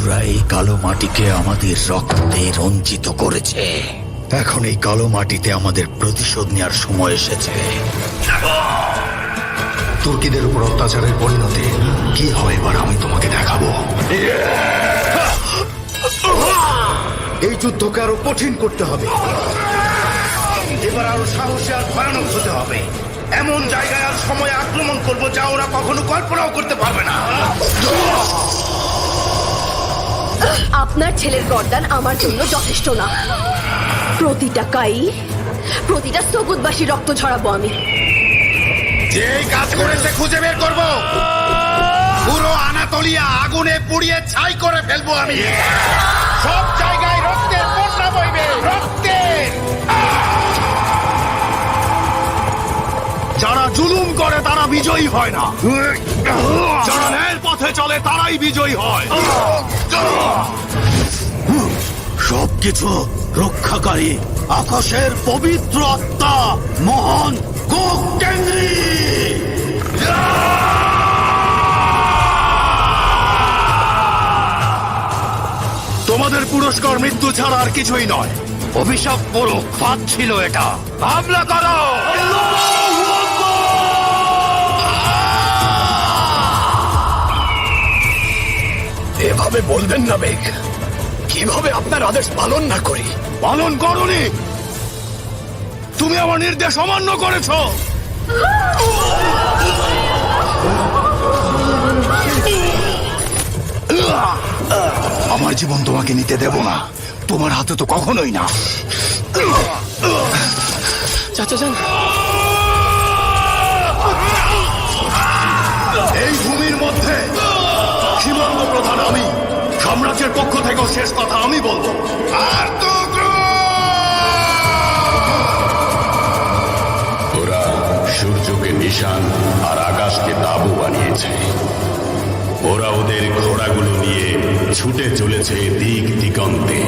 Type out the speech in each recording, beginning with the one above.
অসুররা এই কালো মাটিকে আমাদের রক্তে রঞ্জিত করেছে। এখন এই কালো মাটিতে আমাদের প্রতিশোধ নেওয়ার সময় এসেছে। তুর্কিদের উপর অত্যাচারের পরিণতি, কি হয় এবার আমি তোমাকে দেখাবো। এই যুদ্ধকে আরও কঠিন করতে হবে। এবার আরও সাহসী আর ভয়ানক হতে হবে। এমন জায়গায় আর সময় আক্রমণ করব যা ওরা কখনো কল্পনাও করতে পারবে না আপনার ছেলের গর্দান আমার জন্য যথেষ্ট না। প্রতিটা কাই, প্রতিটা সবুজবাসী রক্ত ঝরাবো আমি। যে কাজ করেছে খুঁজে বের করব। পুরো আনাতলিয়া আগুনে পুড়িয়ে ছাই করে ফেলব আমি। সব জায়গায় রক্তের বন্যা বইবে রক্তের যারা জুলুম করে তারা বিজয়ী হয় না। যারা ন্যায়ের পথে চলে তারাই বিজয়ী হয়। সবকিছু রক্ষাকারী, আকাশের পবিত্র আত্মা, মহান তোমাদের পুরস্কার মৃত্যু ছাড়া আর কিছুই নয়। অভিশাপ পুরো ফাঁদ ছিল এটা। হামলা করো। এভাবে বলবেন না বেগ কীভাবে আপনার আদেশ পালন না করি? পালন করনি। তুমি আমার নির্দেশ অমান্য করেছ। আমার জীবন তোমাকে নিতে দেব না। তোমার হাতে তো কখনোই না। চাচা যান। এই ভূমির মধ্যে সীমান্ত প্রধান আমি। সাম্রাজ্যের পক্ষ থেকেও শেষ কথা আমি বলব। আর ওরা সূর্যকে নিশান আর আকাশকে তাবু বানিয়েছে। ওরা ওদের ঘোড়াগুলো নিয়ে ছুটে চলেছে দিক দিগন্তে।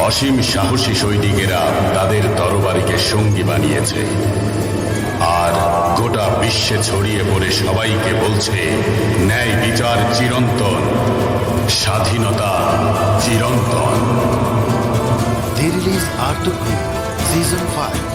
অসীম সাহসী সৈনিকেরা তাদের তরবারিকে সঙ্গী বানিয়েছে। আর গোটা বিশ্বে ছড়িয়ে পড়ে সবাইকে বলছে, ন্যায় বিচার চিরন্তন। স্বাধীনতা চিরন্তন Arthur Quinn, Season 5